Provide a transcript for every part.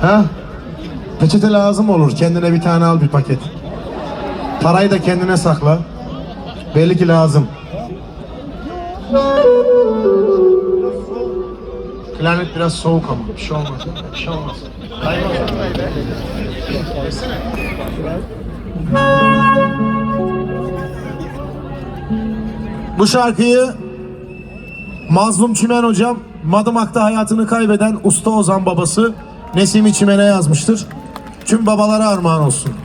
Ha? Peçete lazım olur. Kendine bir tane al bir paket. Parayı da kendine sakla. Belli ki lazım. Klarnet biraz soğuk ama bir şey olmaz. Bir şey olmaz. Bu şarkıyı Mazlum Çimen hocam Madımak'ta hayatını kaybeden usta Ozan babası Nesimi Çimen'e yazmıştır. Tüm babalara armağan olsun.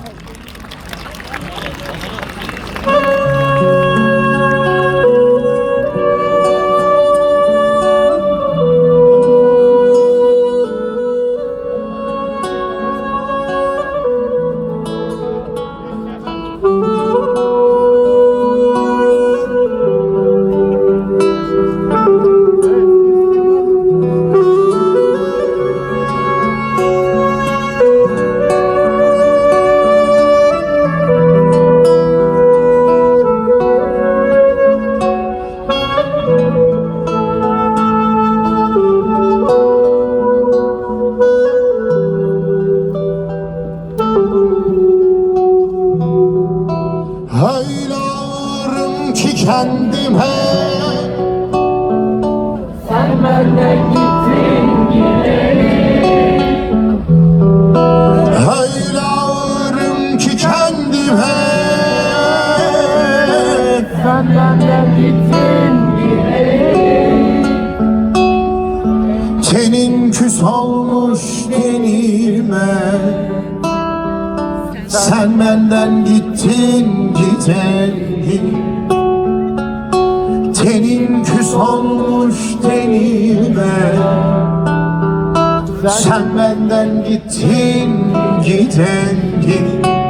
Öyle ağırım ki kendime Sen benden gittin gideri Öyle ağırım ki kendime Sen benden gittin gideri Senin küs olmuş tenime Sen benden gittin gidendin Tenin küs olmuş tenime. Sen benden gittin gidendin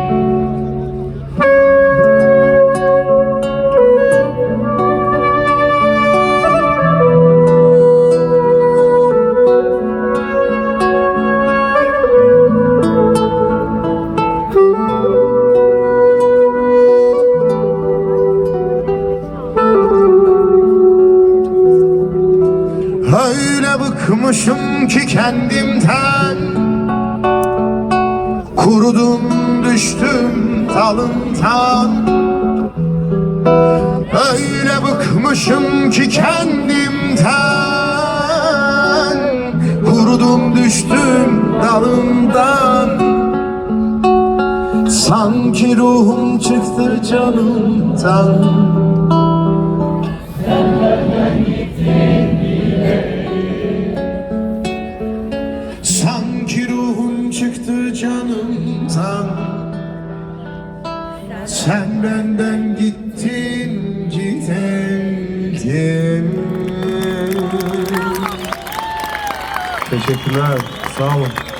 bıkmışım ki kendimden. Kurudum düştüm dalından. Öyle bıkmışım ki kendimden. Kurudum düştüm dalından. Sanki ruhum çıktı canımdan Sen benden gittin gidendin Teşekkürler. Sağ olun.